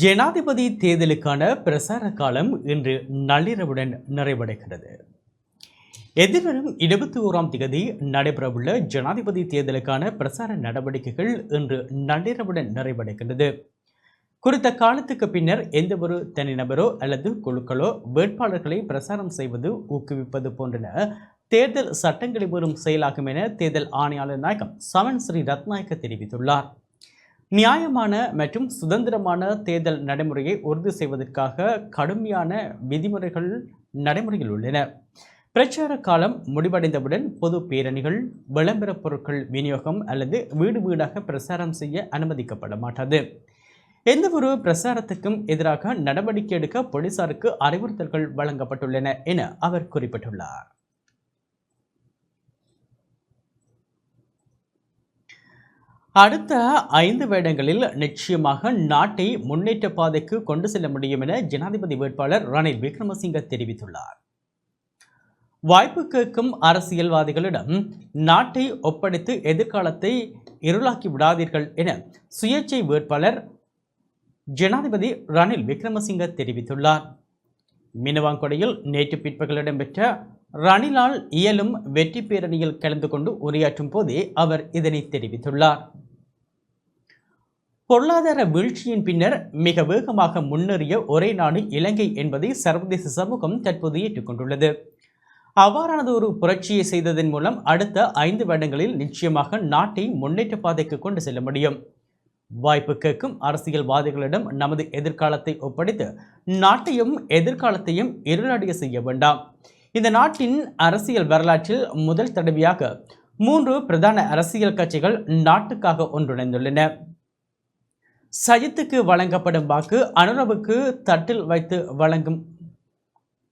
ஜனாதிபதி தேர்தலுக்கான பிரசார காலம் இன்று நள்ளிரவுடன் நிறைவடைகிறது. எதிர்வரும் இருபத்தி ஓராம் தேதி நடைபெறவுள்ள ஜனாதிபதி தேர்தலுக்கான பிரசார நடவடிக்கைகள் இன்று நள்ளிரவுடன் நிறைவடைகிறது குறித்த காலத்துக்கு பின்னர் எந்தவொரு தனிநபரோ அல்லது குழுக்களோ வேட்பாளர்களை பிரசாரம் செய்வது ஊக்குவிப்பது போன்றன தேர்தல் சட்டங்களை வரும் செயலாகும் என தேர்தல் ஆணையாளர் நாயகம் சமன் ஸ்ரீ ரத்நாயக்க தெரிவித்துள்ளார். நியாயமான மற்றும் சுதந்திரமான தேர்தல் நடைமுறையை உறுதி செய்வதற்காக கடுமையான விதிமுறைகள் நடைமுறையில் உள்ளன. பிரச்சார காலம் முடிவடைந்தவுடன் பொது பேரணிகள் விளம்பரப் பொருட்கள் விநியோகம் அல்லது வீடு வீடாக பிரசாரம் செய்ய அனுமதிக்கப்பட மாட்டாது. எந்தவொரு பிரசாரத்துக்கும் எதிராக நடவடிக்கை எடுக்க போலீசாருக்கு அறிவுறுத்தல்கள் வழங்கப்பட்டுள்ளன என அவர் குறிப்பிட்டுள்ளார். அடுத்த ஐந்து வேடங்களில் நிச்சயமாக நாட்டை முன்னேற்ற பாதைக்கு கொண்டு செல்ல முடியும் என ஜனாதிபதி வேட்பாளர் ரணில் விக்ரமசிங்க தெரிவித்துள்ளார். வாய்ப்பு கேட்கும் அரசியல்வாதிகளிடம் நாட்டை ஒப்படைத்து எதிர்காலத்தை இருளாக்கி விடாதீர்கள் என சுயேட்சை வேட்பாளர் ஜனாதிபதி ரணில் விக்ரமசிங்க தெரிவித்துள்ளார். மினவாங்கொடையில் நேற்று பிற்பகல் இடம்பெற்ற ரணிலால் இயலும் வெற்றி பேரணியில் கலந்து கொண்டு உரையாற்றும் போதே அவர் இதனை தெரிவித்துள்ளார். பொருளாதார வீழ்ச்சியின் பின்னர் மிக வேகமாக முன்னேறிய ஒரே நாடு இலங்கை என்பதை சர்வதேச சமூகம் தற்போது ஏற்றுக்கொண்டுள்ளது. அவ்வாறானது ஒரு புரட்சியை செய்ததன் மூலம் அடுத்த ஐந்து வருடங்களில் நிச்சயமாக நாட்டை முன்னேற்ற பாதைக்கு கொண்டு செல்ல முடியும். வாய்ப்பு கேட்கும் அரசியல்வாதிகளிடம் நமது எதிர்காலத்தை ஒப்படைத்து நாட்டையும் எதிர்காலத்தையும் இருளடைய செய்ய வேண்டாம். இந்த நாட்டின் அரசியல் வரலாற்றில் முதல் தடவையாக மூன்று பிரதான அரசியல் கட்சிகள் நாட்டுக்காக ஒன்றிணைந்துள்ளன. சஜித்துக்கு வழங்கப்படும் வாக்கு அனுரவுக்கு தட்டில் வைத்து வழங்கும்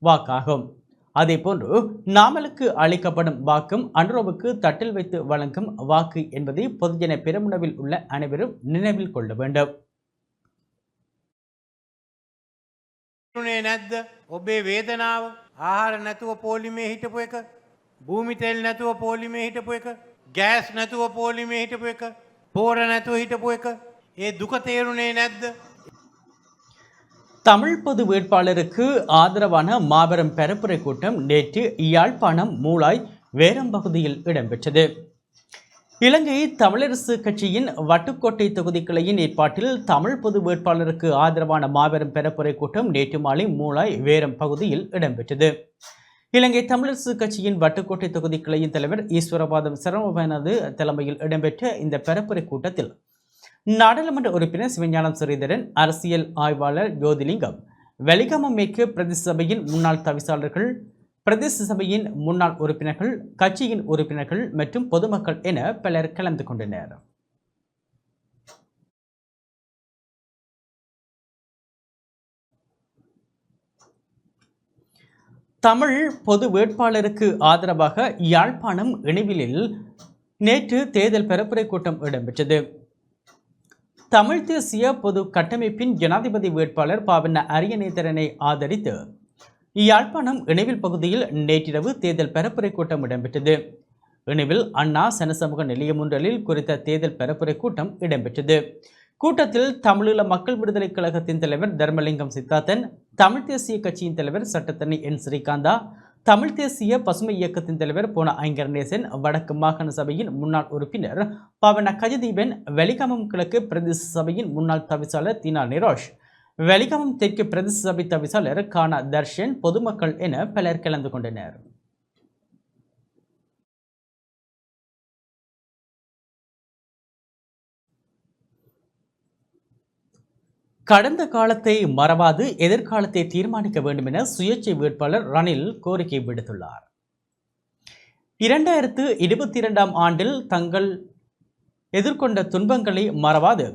வாக்காகும் அதேபோன்று நாமலுக்கு அளிக்கப்படும் வாக்கும் அனுரவுக்கு தட்டில் வைத்து வழங்கும் வாக்கு என்பதை பொதுஜன பெருமுனவில் உள்ள அனைவரும் நினைவில் கொள்ள வேண்டும் නේ නැද්ද ඔබේ වේදනාව ආහාර නැතුව පෝලිමේ හිටපු එක භූමිතෙල් නැතුව පෝලිමේ හිටපු එක ගෑස් නැතුව පෝලිමේ හිටපු එක පෝර නැතුව හිටපු එක ඒ දුක තේරුණේ නැද්ද தமிழ் பொது வேட்பாளருக்கு ஆதரவான மாபெரும் பரப்புரை கூட்டம் நேற்று யாழ்ப்பாணம் மூளாய் வேரம் பகுதியில் இடம்பெற்றது இலங்கை தமிழரசு கட்சியின் வட்டுக்கோட்டை தொகுதி கிளையின் ஏற்பாட்டில் தமிழ் பொது வேட்பாளருக்கு ஆதரவான மாபெரும் பரப்புரை கூட்டம் நேற்று மாலை மூளாய் வேரம் பகுதியில் இடம்பெற்றது இலங்கை தமிழரசு கட்சியின் வட்டுக்கோட்டை தொகுதி கிளையின் தலைவர் ஈஸ்வரபாதம் சிரமபானது தலைமையில் இடம்பெற்ற இந்த பரப்புரை கூட்டத்தில் நாடாளுமன்ற உறுப்பினர் சிவஞானம் ஸ்ரீதரன் அரசியல் ஆய்வாளர் ஜோதிலிங்கம் வெலிகம மேற்கு பிரதேச சபையின் முன்னாள் தவிசாளர்கள் பிரதேச சபையின் முன்னாள் உறுப்பினர்கள் கட்சியின் உறுப்பினர்கள் மற்றும் பொதுமக்கள் என பலர் கலந்து கொண்டனர். தமிழ் பொது வேட்பாளருக்கு ஆதரவாக யாழ்ப்பாணம் இணைவிலில் நேற்று தேர்தல் பரப்புரை கூட்டம் இடம்பெற்றது. தமிழ் தேசிய பொது கட்டமைப்பின் ஜனாதிபதி வேட்பாளர் பாவண்ண அரியநேத்திரனை ஆதரித்து யாழ்ப்பாணம் இணைவில் பகுதியில் நேற்றிரவு தேர்தல் பரப்புரை கூட்டம் இடம்பெற்றது. இணைவில் அண்ணா சனசமூக நிலையமொன்றலில் குறித்த தேர்தல் பரப்புரை கூட்டம் இடம்பெற்றது. கூட்டத்தில் தமிழீழ மக்கள் விடுதலை கழகத்தின் தலைவர் தர்மலிங்கம் சித்தார்த்தன் தமிழ் தேசிய கட்சியின் தலைவர் சட்டத்தனி என் ஸ்ரீகாந்தா தமிழ் தேசிய பசுமை இயக்கத்தின் தலைவர் போன ஐங்கரநேசன் வடக்கு மாகாண சபையின் முன்னாள் உறுப்பினர் பவன கஜதீபன் வெலிகாமம் கிழக்கு பிரதேச சபையின் முன்னாள் தவிசாளர் தீனா நிரோஷ் வெலிகாமம் தெற்கு பிரதேச சபை தவிசாளர் கானா தர்ஷன் பொதுமக்கள் என பலர் கலந்து கொண்டனர். கடந்த காலத்தை மறவாது எதிர்காலத்தை தீர்மானிக்க வேண்டும் என சுயேட்சை வேட்பாளர் ரணில் கோரிக்கை விடுத்துள்ளார். இரண்டாயிரத்து இருபத்தி இரண்டாம் ஆண்டில் தங்கள் எதிர்கொண்ட துன்பங்களை மறவாது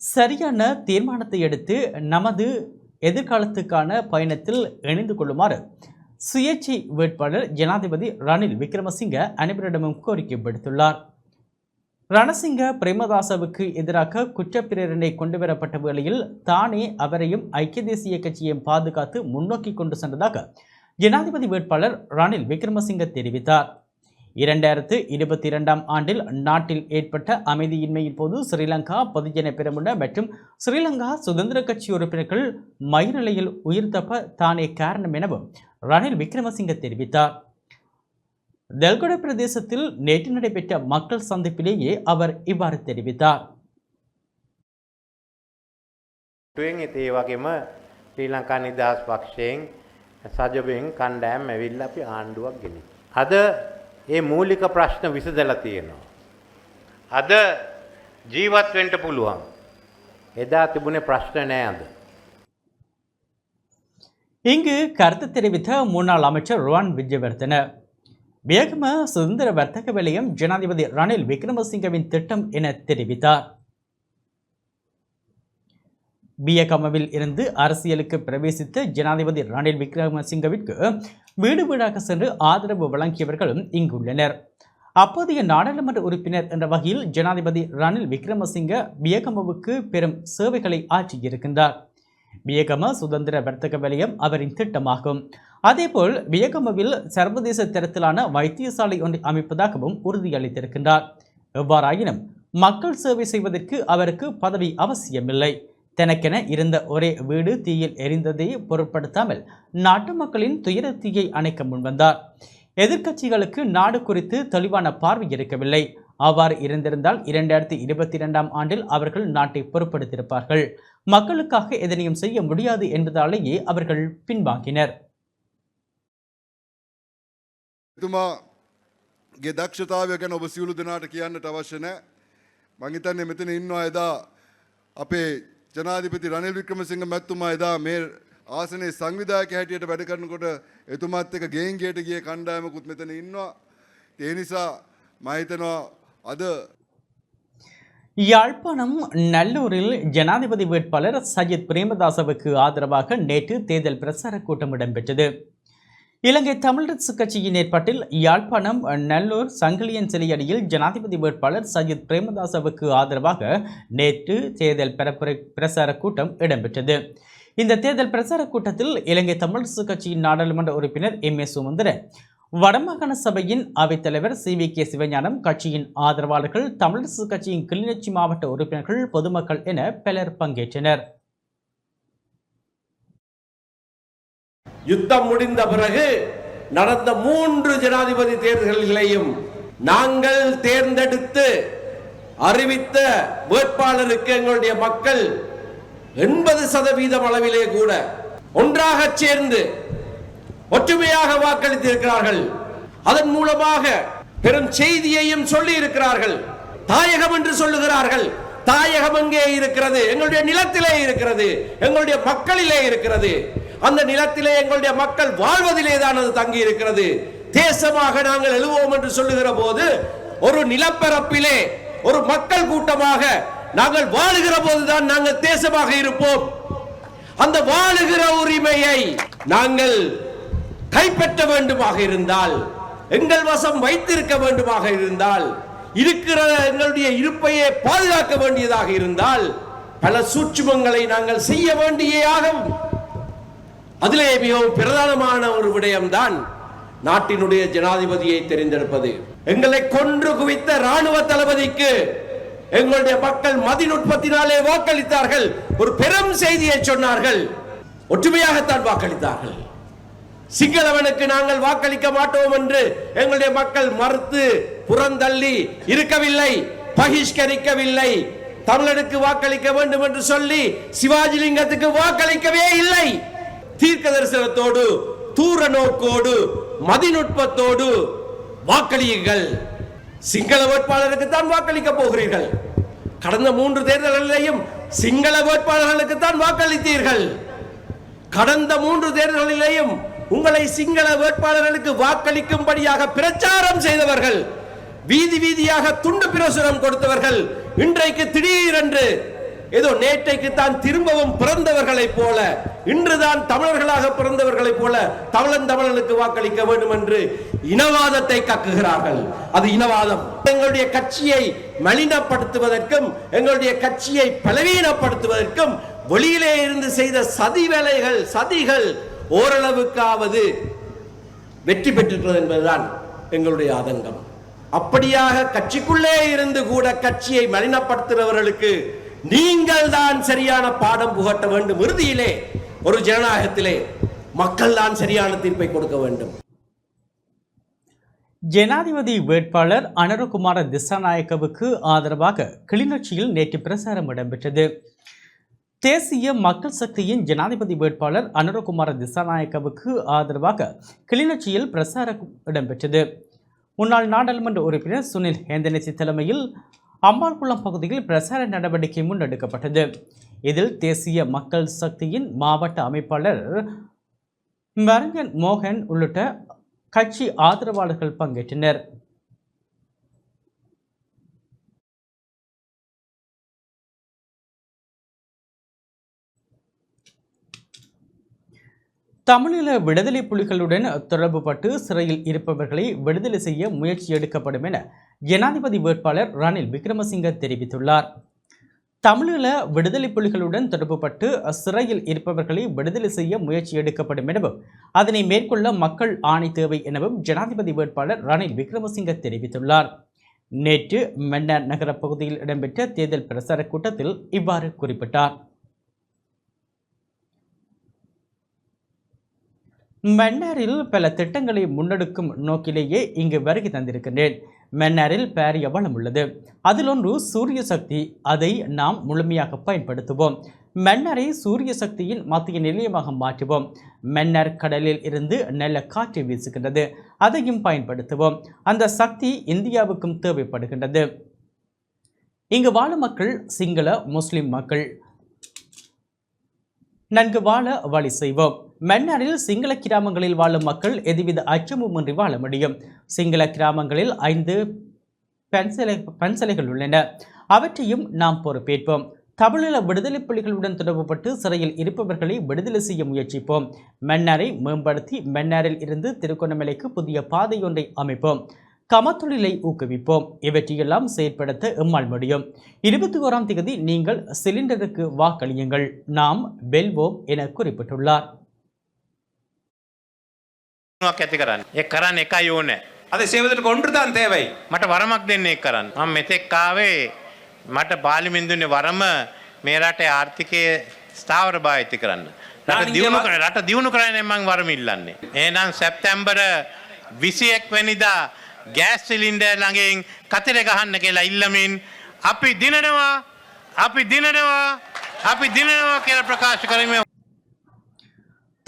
சரியான தீர்மானத்தை எடுத்து நமது எதிர்காலத்துக்கான பயணத்தில் இணைந்து கொள்ளுமாறு சுயேட்சை வேட்பாளர் ஜனாதிபதி ரணில் விக்ரமசிங்க அனைவரிடமும் கோரிக்கை விடுத்துள்ளார். ரணசிங்க பிரேமதாசவுக்கு எதிராக குற்றப்பிரேரணை கொண்டுவரப்பட்ட வேளையில் தானே அவரையும் ஐக்கிய தேசிய கட்சியையும் பாதுகாத்து முன்னோக்கி கொண்டு சென்றதாக ஜனாதிபதி வேட்பாளர் ரணில் விக்ரமசிங்க தெரிவித்தார். இரண்டாயிரத்து இருபத்தி இரண்டாம் ஆண்டில் நாட்டில் ஏற்பட்ட அமைதியின்மையின் போது ஸ்ரீலங்கா பொதுஜன பெரமுன மற்றும் ஸ்ரீலங்கா சுதந்திர கட்சி உறுப்பினர்கள் மயிரிழையில் உயிர் தப்ப தானே காரணம் எனவும் ரணில் விக்ரமசிங்க தெரிவித்தார். தெல்கொட பிரதேசத்தில் நேற்று நடைபெற்ற மக்கள் சந்திப்பிலேயே அவர் இவ்வாறு தெரிவித்தார் ටුවෙන් ඒ වගේම ශ්‍රී ලංකා නිදහස් පක්ෂයෙන් සජබෙන් කණ්ඩෑම් ඇවිල්ල අපි ආණ්ඩුවක් ගෙනි. අද ඒ මූලික ප්‍රශ්න විසදල තියෙනවා. අද ජීවත්වෙන්ට පුළුවන්. එදා තිබුණේ ප්‍රශ්න නෑ අද. இங்கு கருத்து தெரிவித்த முன்னாள் அமைச்சர் ருவான் விஜயவர்தன வேகம சுதந்திர வர்த்தக விலையம் ஜனாதிபதி ரணில் விக்ரமசிங்கவின் திட்டம் என தெரிவித்தார். பியகமவில் இருந்து அரசியலுக்கு பிரவேசித்த ஜனாதிபதி ரணில் விக்ரமசிங்கவிற்கு வீடு வீடாக சென்று ஆதரவு வழங்கியவர்களும் இங்குள்ளனர். அப்போதைய நாடாளுமன்ற உறுப்பினர் என்ற வகையில் ஜனாதிபதி ரணில் விக்ரமசிங்க பியகமவுக்கு பெரும் சேவைகளை ஆற்றியிருக்கின்றார். வியகம சுதந்திர வர்த்தக வலயம் அவரின் திட்டமாகும். அதேபோல் வியகமவில் சர்வதேச தரத்திலான வைத்தியசாலை ஒன்றை அமைப்பதாகவும் உறுதியளித்திருக்கின்றார். எவ்வாறாயினும் மக்கள் சேவை செய்வதற்கு அவருக்கு பதவி அவசியமில்லை. தனக்கென இருந்த ஒரே வீடு தீயில் எரிந்ததையே பொருட்படுத்தாமல் நாட்டு மக்களின் துயர தீயை அணைக்க முன்வந்தார். எதிர்க்கட்சிகளுக்கு நாடு குறித்து தெளிவான பார்வை இருக்கவில்லை. அவ்வாறு இருந்திருந்தால் இரண்டாயிரத்தி இருபத்தி இரண்டாம் ஆண்டில் அவர்கள் நாட்டை பொறுப்படுத்தியிருப்பார்கள் மக்களுக்காக எதனையும் செய்ய முடியாது என்பதாலேயே அவர்கள் பின்வாங்கினர் එතුමාගේ දක්ෂතාවය ගැන ඔබ සියලු දෙනාට කියන්නට අවශ්‍ය නෑ. මං හිතන්නේ මෙතන ඉන්නවා එදා අපේ ජනාධිපති රනිල් වික්‍රමසිංහ මැතිතුමා එදා මේ ආසනයේ සංවිධායක හැටියට වැඩ කරනකොට එතුමාත් එක්ක ගෙයින් ගේට ගිය කණ්ඩායමකුත් මෙතන ඉන්නවා. ඒ නිසා මම හිතනවා අද யாழ்ப்பாணம் நல்லூரில் ஜனாதிபதி வேட்பாளர் சஜித் பிரேமதாசவுக்கு ஆதரவாக நேற்று தேர்தல் பிரச்சார கூட்டம் இடம்பெற்றது. இலங்கை தமிழரசு கட்சியின் ஏற்பாட்டில் யாழ்ப்பாணம் நல்லூர் சங்கிலியன் சிலையடியில் ஜனாதிபதி வேட்பாளர் சஜித் பிரேமதாசவுக்கு ஆதரவாக நேற்று தேர்தல் பரப்புரை பிரச்சார கூட்டம் இடம்பெற்றது. இந்த தேர்தல் பிரச்சார கூட்டத்தில் இலங்கை தமிழரசு கட்சியின் நாடாளுமன்ற உறுப்பினர் எம் ஏ சுமந்திரன் வடமாகாண சபையின் அவைத்தலைவர் சி. வி. கே. சிவஞானம் கட்சியின் ஆதரவாளர்கள் தமிழரசு கட்சியின் கிளிநொச்சி மாவட்ட உறுப்பினர்கள் பொதுமக்கள் என பலர் பங்கேற்றனர். யுத்தம் முடிந்த பிறகு நடந்த மூன்று ஜனாதிபதி தேர்தல்களையும் நாங்கள் தேர்ந்தெடுத்து அறிவித்த வேட்பாளருக்கு எங்களுடைய மக்கள் எண்பது சதவீதம் அளவிலே கூட ஒன்றாக சேர்ந்து ஒற்றுமையாக வாக்களித்திருக்கிறார்கள். அதன் மூலமாக பெரும் செய்தியையும் சொல்லி இருக்கிறார்கள் தாயகம் என்று சொல்லுகிறார்கள். தாயகம் எங்கே இருக்கிறது? எங்களுடைய நிலத்திலே இருக்கிறது. எங்களுடைய மக்களிலே இருக்கிறது. அந்த நிலத்திலே எங்களுடைய மக்கள் வாழ்வதிலே தான் அது தங்கி இருக்கிறது தேசமாக நாங்கள் எழுவோம் என்று சொல்லுகிற போது ஒரு நிலப்பரப்பிலே ஒரு மக்கள் கூட்டமாக நாங்கள் வாழுகிற போதுதான் நாங்கள் தேசமாக இருப்போம். அந்த வாழுகிற உரிமையை நாங்கள் கைப்பற்ற வேண்டுமாக இருந்தால் எங்கள் வசம் வைத்திருக்க வேண்டுமாக இருந்தால் இருக்கிற எங்களுடைய இருப்பையே பாதுகாக்க வேண்டியதாக இருந்தால் பல சூட்சுமங்களை நாங்கள் செய்ய வேண்டியே ஆகும் அதிலே மிகவும் பிரதானமான ஒரு விடயம்தான் நாட்டினுடைய ஜனாதிபதியை தெரிந்தெடுப்பது. எங்களை கொன்று குவித்த ராணுவ தளபதிக்கு எங்களுடைய மக்கள் மதிநுட்பத்தினாலே வாக்களித்தார்கள். ஒரு பெரும் செய்தியை சொன்னார்கள். ஒற்றுமையாகத்தான் வாக்களித்தார்கள். சிங்களவனுக்கு நாங்கள் வாக்களிக்க மாட்டோம் என்று எங்களுடைய மக்கள் மறுத்து புறந்தள்ளி இருக்கவில்லை பகிஷ்கரிக்கவில்லை. தமிழனுக்கு வாக்களிக்க வேண்டும் என்று சொல்லி சிவாஜி லிங்கத்துக்கு வாக்களிக்கவே இல்லை. தீர்க்க தரிசனத்தோடு தூர நோக்கோடு மதிநுட்பத்தோடு வாக்களியுங்கள். சிங்கள வேட்பாளருக்கு தான் வாக்களிக்க போகிறீர்கள். கடந்த மூன்று தேர்தல்களிலேயும் சிங்கள வேட்பாளர்களுக்கு தான் வாக்களித்தீர்கள். கடந்த மூன்று தேர்தல்களிலேயும் உங்களை சிங்கள வேட்பாளர்களுக்கு வாக்களிக்கும்படியாக பிரச்சாரம் செய்தவர்கள் வீதி வீதியாக துண்டு பிரசுரம் கொடுத்தவர்கள் இன்றைக்கு திடீரென்று ஏதோ நேற்றைக்கு தான் திரும்பவும் பிறந்தவர்களைப் போல இன்றுதான் தமிழர்களாக பிறந்தவர்களைப் போல தமிழன் தமிழனுக்கு வாக்களிக்க வேண்டும் என்று இனவாதத்தை கக்குகிறார்கள். அது இனவாதம். எங்களுடைய கட்சியை மலினப்படுத்துவதற்கும் எங்களுடைய கட்சியை பலவீனப்படுத்துவதற்கும் வெளியிலே இருந்து செய்த சதி வேலைகள் சதிகள் ஓரளவுக்காவது வெற்றி பெற்றிருக்கிறது என்பதுதான் எங்களுடைய ஆதங்கம். அப்படியாக கட்சிக்குள்ளே இருந்து கூட கட்சியை மலினப்படுத்துகிறவர்களுக்கு நீங்கள் தான் சரியான பாடம் புகட்ட வேண்டும். இறுதியிலே ஒரு ஜனநாயகத்திலே மக்கள் தான் சரியான தீர்ப்பை கொடுக்க வேண்டும். ஜனாதிபதி வேட்பாளர் அனுரகுமார திசாநாயக்கவுக்கு ஆதரவாக கிளிநொச்சியில் நேற்று பிரசாரம் இடம்பெற்றது. தேசிய மக்கள் சக்தியின் ஜனாதிபதி வேட்பாளர் அனுரகுமார திசாநாயக்கவுக்கு ஆதரவாக கிளிநொச்சியில் பிரசாரம் இடம்பெற்றது. முன்னாள் நாடாளுமன்ற உறுப்பினர் சுனில் ஹேந்தனசி தலைமையில் அம்பாள்குளம் பகுதியில் பிரசார நடவடிக்கை முன்னெடுக்கப்பட்டது இதில் தேசிய மக்கள் சக்தியின் மாவட்ட அமைப்பாளர் மரங்கன் மோகன் உள்ளிட்ட கட்சி ஆதரவாளர்கள் பங்கேற்றனர். தமிழீழ விடுதலை புலிகளுடன் தொடர்புபட்டு சிறையில் இருப்பவர்களை விடுதலை செய்ய முயற்சி எடுக்கப்படும் என ஜனாதிபதி வேட்பாளர் ரணில் விக்ரமசிங்க தெரிவித்துள்ளார். தமிழீழ விடுதலை புலிகளுடன் தொடர்புபட்டு சிறையில் இருப்பவர்களை விடுதலை செய்ய முயற்சி எடுக்கப்படும் எனவும் அதனை மேற்கொள்ள மக்கள் ஆணை தேவை எனவும் ஜனாதிபதி வேட்பாளர் ரணில் விக்ரமசிங்க தெரிவித்துள்ளார். நேற்று மன்னார் நகர பகுதியில் இடம்பெற்ற தேர்தல் பிரச்சார கூட்டத்தில் இவ்வாறு குறிப்பிட்டார். மன்னாரில் பல திட்டங்களை முன்னெடுக்கும் நோக்கிலேயே இங்கு வருகை தந்திருக்கின்றேன். மன்னாரில் பேரிய வளம் உள்ளது. அதில் ஒன்று சூரிய சக்தி. அதை நாம் முழுமையாக பயன்படுத்துவோம். மன்னரை சூரிய சக்தியின் மத்திய நிலையமாக மாற்றுவோம். மன்னர் கடலில் இருந்து நல்ல காற்று வீசுகின்றது. அதையும் பயன்படுத்துவோம். அந்த சக்தி இந்தியாவுக்கும் தேவைப்படுகின்றது. இங்கு வாழும் மக்கள் சிங்கள முஸ்லிம் மக்கள் நன்கு வாழ வழி செய்வோம். மன்னாரில் சிங்கள கிராமங்களில் வாழும் மக்கள் எதுவித அச்சமுமின்றி வாழ முடியும். சிங்கள கிராமங்களில் ஐந்து பென்சிலை பென்சிலைகள் உள்ளன. அவற்றையும் நாம் பொறுப்பேற்போம். தமிழீழ விடுதலை புலிகளுடன் தொடர்புபட்டு சிறையில் இருப்பவர்களை விடுதலை செய்ய முயற்சிப்போம். மன்னாரை மேம்படுத்தி மன்னாரில் இருந்து திருகோணமலைக்கு புதிய பாதை அமைப்போம். கமத்தொழிலை ஊக்குவிப்போம். இவற்றையெல்லாம் செயற்படுத்த எம்மால் முடியும். இருபத்தி ஓராம் தேதி நீங்கள் சிலிண்டருக்கு வாக்களியுங்கள். நாம் வெல்வோம் என குறிப்பிட்டுள்ளார். මොනවක් ඇති කරන්න. ඒ කරන්න එකයි ඕනෑ. அதை செய்வதற்கு ஒன்றுதான் தேவை මට වරමක් දෙන්නේ ඒක කරන්න. මම මෙතෙක් ආවේ මට පාලිමින්දුන්නේ වරම මේ රටේ ආර්ථිකය ස්ථාවර භාවිත කරන්න. රට නානිගේ දියුණු ව- කර රට දියුණු කරන්න මං වරම ඉල්ලන්නේ. එහෙනම් සැප්තැම්බර 21 වෙනිදා ගෑස් සිලින්ඩර් ළඟින් කතරේ ගහන්න කියලා ඉල්ලමින් අපි දිනනවා අපි දිනනවා අපි දිනනවා කියලා ප්‍රකාශ කරමින්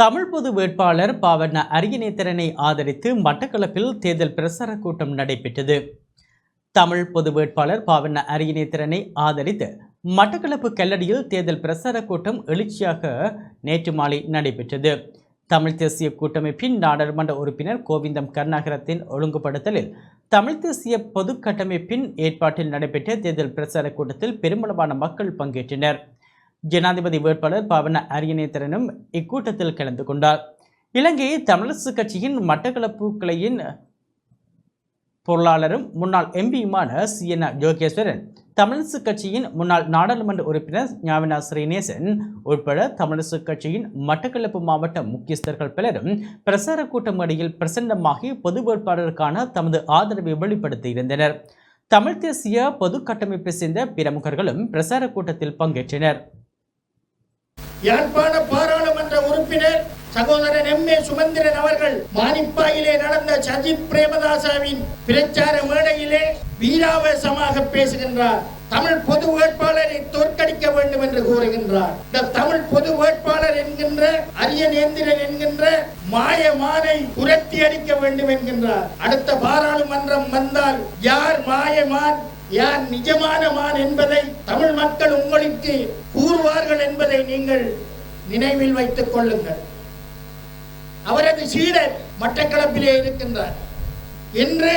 தமிழ் பொது வேட்பாளர் பாவண்ண அரியநேத்திரனை ஆதரித்து மட்டக்களப்பில் தேர்தல் பிரசார கூட்டம் நடைபெற்றது. தமிழ் பொது வேட்பாளர் பாவண்ண அரியநேத்திரனை ஆதரித்து மட்டக்களப்பு கல்லடியில் தேர்தல் பிரசார கூட்டம் எழுச்சியாக நேற்று மாலை நடைபெற்றது. தமிழ் தேசிய கூட்டமைப்பின் நாடாளுமன்ற உறுப்பினர் கோவிந்தம் கருணாகரத்தின் ஒழுங்குபடுத்தலில் தமிழ் தேசிய பொது கட்டமைப்பின் ஏற்பாட்டில் நடைபெற்ற தேர்தல் பிரச்சார கூட்டத்தில் பெருமளவான மக்கள் பங்கேற்றனர். ஜனாதிபதி வேட்பாளர் பவன அரியநேத்திரனும் இக்கூட்டத்தில் கலந்து கொண்டார். இலங்கை தமிழரசு கட்சியின் மட்டக்களப்பு கிளையின் பொருளாளரும் முன்னாள் எம்பியுமான சிஎன் யோகேஸ்வரன் தமிழரசு கட்சியின் முன்னாள் நாடாளுமன்ற உறுப்பினர் ஞாவினா ஸ்ரீநேசன் உட்பட தமிழரசு கட்சியின் மட்டக்களப்பு மாவட்ட முக்கியஸ்தர்கள் பலரும் பிரசார கூட்டம் அடியில் பிரசன்னமாகி பொது வேட்பாளருக்கான தமது ஆதரவை வெளிப்படுத்தியிருந்தனர் தமிழ் தேசிய பொது கட்டமைப்பை சேர்ந்த பிரமுகர்களும் பிரசார கூட்டத்தில் பங்கேற்றனர். யாழ்ப்பாண பாராளுமன்ற உறுப்பினர் சகோதரன் எம். ஏ. சுமந்திரன் அவர்கள் மானிப்பாயிலே நடந்த சஜித் பிரேமதாசாவின் பிரச்சார மேடையிலே வீராவேசமாக பேசுகின்றார். தமிழ் பொது வேட்பாளரை தோற்கடிக்க வேண்டும் என்று கூறுகின்றார். இந்த தமிழ் பொது வேட்பாளர் என்கின்ற அரியநேந்திரன் என்கின்ற மாயமானை புரட்டி அடிக்க வேண்டும் என்கின்றார். அடுத்த பாராளுமன்றம் வந்தால் யார் மாயமான் யார் நிஜமான மான் என்பதை தமிழ் மக்கள் உங்களுக்கு கூறுவார்கள் என்பதை நீங்கள் நினைவில் வைத்துக் கொள்ளுங்கள். அவரது சீடர் மட்டக்களப்பிலே இருக்கின்றார். இன்று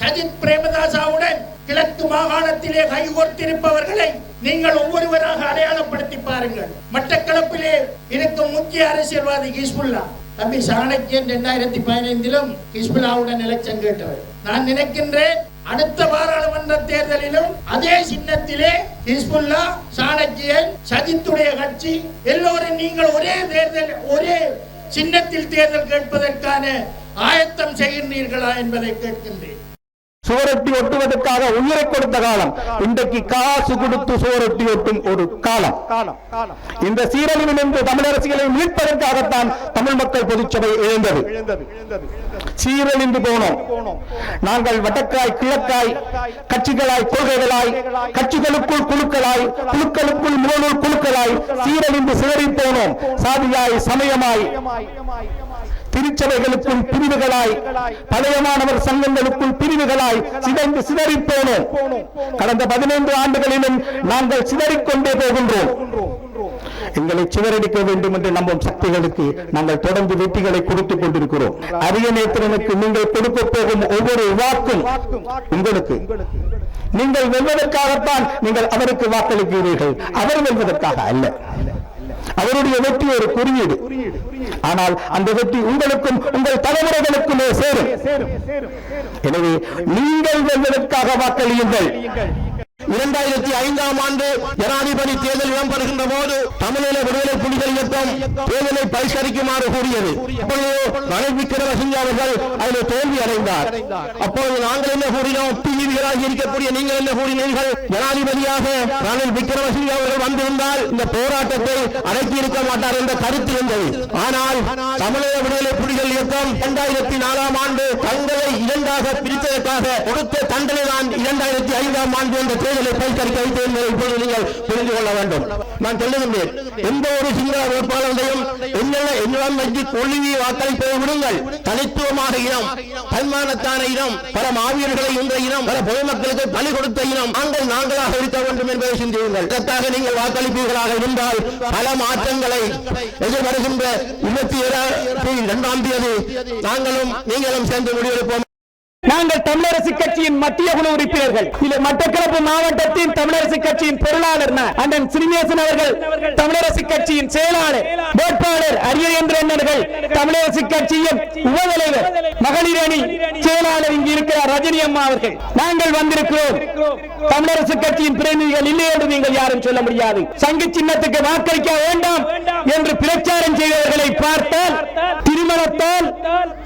சஜித் பிரேமதாசாவுடன் கிழக்கு மாகாணத்திலே கைகோர்த்திருப்பவர்களை நீங்கள் ஒவ்வொருவராக அடையாளப்படுத்தி பாருங்கள். மட்டக்களப்பிலே இருக்கும் முக்கிய அரசியல்வாதி ஹிஸ்புல்லா. தம்பி சாணக்கியன் இரண்டாயிரத்தி பதினைந்திலும் ஹிஸ்புல்லாவுடன் எலெக்ஷன் கேட்டவர். நான் நினைக்கின்றேன் அடுத்த பாராளுமன்ற தேர்தலிலும் அதே சின்னத்திலே ஹிஸ்புல்லா சாணக்கியன் சஜித்துடைய கட்சி எல்லோரும் நீங்கள் ஒரே தேர்தல் ஒரே சின்னத்தில் தேர்தல் கேட்பதற்கான ஆயத்தம் செய்கின்றீர்களா என்பதை கேட்கின்றேன். சுவரொட்டி ஒட்டுவதற்காக உயிரை கொடுத்த காலம். இன்றைக்கு காசு கொடுத்து சுவரொட்டி ஒட்டும் ஒரு காலம். இந்த சீரழிவிலிருந்து தமிழரசிகளை மீட்பதற்காகத்தான் தமிழ் மக்கள் பொதுச்சபை எழுந்தது. சீரழிந்து போனோம். நாங்கள் வடக்காய் கிழக்காய் கட்சிகளாய் கொள்கைகளாய் கட்சிகளுக்குள் குழுக்களாய் குழுக்களுக்குள் முகநூல் குழுக்களாய் சீரழிந்து சிதறி போனோம். சாதியாய் சமயமாய். திருச்சபைகளுக்குள் பிரிவுகளாய் பழைய மாணவர் சங்கங்களுக்குள் பிரிவுகளாய் சிதைந்து சிதறி போனோம் கடந்த பதினைந்து ஆண்டுகளிலும் நாங்கள் சிதறிக்கொண்டே போகின்றோம். எங்களை சிதறடிக்க வேண்டும் என்று நம்பும் சக்திகளுக்கு நாங்கள் தொடர்ந்து வெற்றிகளை கொடுத்துக் கொண்டிருக்கிறோம். அரிய நேத்திரனுக்கு நீங்கள் கொடுக்க போகும் ஒவ்வொரு வாக்கும் உங்களுக்கு. நீங்கள் வெல்வதற்காகத்தான் நீங்கள் அவருக்கு வாக்களிக்கிறீர்கள். அவர் வெல்வதற்காக அல்ல. அவருடைய வெற்றி ஒரு குறியீடு. ஆனால் அந்த வெற்றி உங்களுக்கும் உங்கள் தலைமுறைகளுக்குமே சேரும். எனவே நீங்கள் வெல்வதற்காக வாக்களியுங்கள். இரண்டாயிரத்தி ஐந்தாம் ஆண்டு ஜனாதிபதி தேர்தல் இடம்பெறுகின்ற போது தமிழீழ விடுதலை புலிகள் இயக்கம் தேர்தலை பரிஷ்கரிக்குமாறு கூறியது. அப்பொழுது ரணில் விக்ரமசிங்க அவர்கள் அதில் தோல்வி அடைந்தார். அப்பொழுது நாங்கள் என்ன கூறினோம்? பிஜிபிகளாக இருக்கக்கூடிய நீங்கள் என்ன கூறினீர்கள்? ஜனாதிபதியாக ரணில் விக்ரமசிங்க அவர்கள் வந்திருந்தால் இந்த போராட்டத்தை அடக்கி இருக்க மாட்டார் என்ற கருத்து இருந்தது. ஆனால் தமிழக விடுதலை புலிகள் இயக்கம் இரண்டாயிரத்தி நாலாம் ஆண்டு தங்களை இரண்டாக பிரித்ததற்காக கொடுத்த தண்டனை தான் இரண்டாயிரத்தி ஐந்தாம் ஆண்டு என்ற தேர்தலை பரிசரிக்க வைத்தது என்பதை இப்பொழுது நீங்கள் புரிந்து கொள்ள வேண்டும். நான் சொல்லுகின்றேன் எந்த ஒரு சிங்கள வேட்பாளர்களையும் என்னென்ன என்னிடம் வைத்து கொள்ளுவி வாக்களிப்பதை விடுங்கள். தனித்துவமாக இனம் தன்மானத்தான இனம் பல மாவீரர்களை இந்த இனம் பல பொதுமக்களுக்கு பலி கொடுத்த இனம் நாங்கள் நாங்களாக இருக்க வேண்டும் என்பதை சிந்தியுங்கள். இதற்காக நீங்கள் வாக்களிப்பீர்களாக இருந்தால் பல மாற்றங்களை எதிர்வருகின்ற இருபத்தி ஏழாம் இரண்டாம் தேதி நாங்களும் நீங்களும் சேர்ந்து முடிவெடுப்போம். நாங்கள் தமிழரசு கட்சியின் மத்திய குழு உறுப்பினர்கள். இது மட்டக்களப்பு மாவட்டத்தின் தமிழரசு கட்சியின் பொருளாளர் அண்ணன் சீனிவாசன் அவர்கள் தமிழரசு கட்சியின் செயலாளர் வேட்பாளர் அரியேந்திரன் அவர்கள் தமிழரசு கட்சியின் உபதலைவர் மகளிர் அணி செயலாளர் இங்கு இருக்கிறார் ரஜினி அம்மா அவர்கள். நாங்கள் வந்திருக்கிறோம். தமிழரசு கட்சியின் பிரதிநிதிகள் இல்லை என்று நீங்கள் யாரும் சொல்ல முடியாது. சங்கு சின்னத்துக்கு வாக்களிக்க வேண்டாம் என்று பிரச்சாரம் செய்தவர்களை பார்த்தால் திருமணத்தால்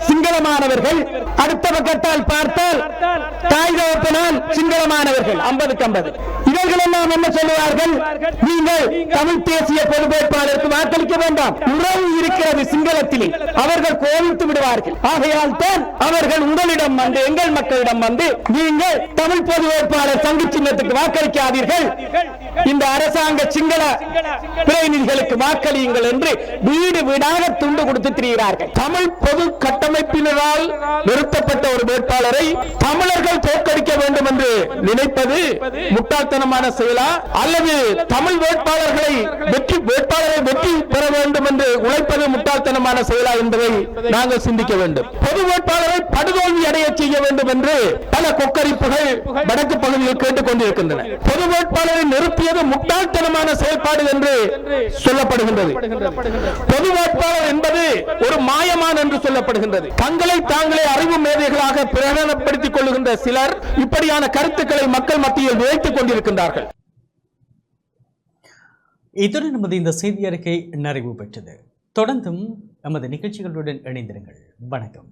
சிங்களமானவர்கள் அடுத்த பக்கத்தால் பார்த்தால் தாய் தகப்பனால் சிங்களமானவர்கள் ஐம்பதுக்கு ஐம்பது இவர்கள் எல்லாம் என்ன சொல்லுவார்கள்? நீங்கள் தமிழ் தேசிய பொது வேட்பாளருக்கு வாக்களிக்க வேண்டாம். உறவு இருக்கிறது சிங்களத்திலே. அவர்கள் கோவித்து விடுவார்கள். ஆகையால் தான் அவர்கள் உங்களிடம் வந்து எங்கள் மக்களிடம் வந்து நீங்கள் தமிழ் பொது வேட்பாளர் சங்கு சின்னத்துக்கு வாக்களிக்காதீர்கள். இந்த அரசாங்க சிங்கள பிரதிநிதிகளுக்கு வாக்களியுங்கள் என்று வீடு வீடாக துண்டு கொடுத்து திரிகிறார்கள் தமிழ் பொது கட்டமைப்பினரால் நிறுத்தப்பட்ட ஒரு வேட்பாளரை தமிழர்கள் தோற்கடிக்க வேண்டும் என்று நினைப்பது முட்டாள்தனமான செயலா? அல்லது தமிழ் வேட்பாளர்களை வெற்றி வேட்பாளரை வெற்றி பெற வேண்டும் என்று உழைப்பது முட்டாள்தனமான செயலா என்பதை நாங்கள் சிந்திக்க வேண்டும். பொது வேட்பாளரை படுதோல்வி அடைய செய்ய வேண்டும் என்று பல கொக்கரிப்புகள் வடக்கு பகுதியில் கேட்டுக் கொண்டிருக்கின்றன பொது வேட்பாளரை நிறுத்தியது முட்டாள்தனமான செயல்பாடு என்று சொல்லப்படுகின்றது. பொது வேட்பாளர் என்பது ஒரு மாயமான் என்று சொல்லப்படுகின்றது. தங்களை தாங்களே அறிவு மேதைகளாக பிரகடனப்படுத்திக் கொள்ளுகின்ற சிலர் இப்படியான கருத்துக்களை மக்கள் மத்தியில் விதைத்துக் கொண்டிருக்கின்றார்கள். இத்துடன் நமது இந்த செய்தி அறிக்கை நிறைவு பெற்றது. தொடர்ந்தும் நமது நிகழ்ச்சிகளுடன் இணைந்திருங்கள். வணக்கம்.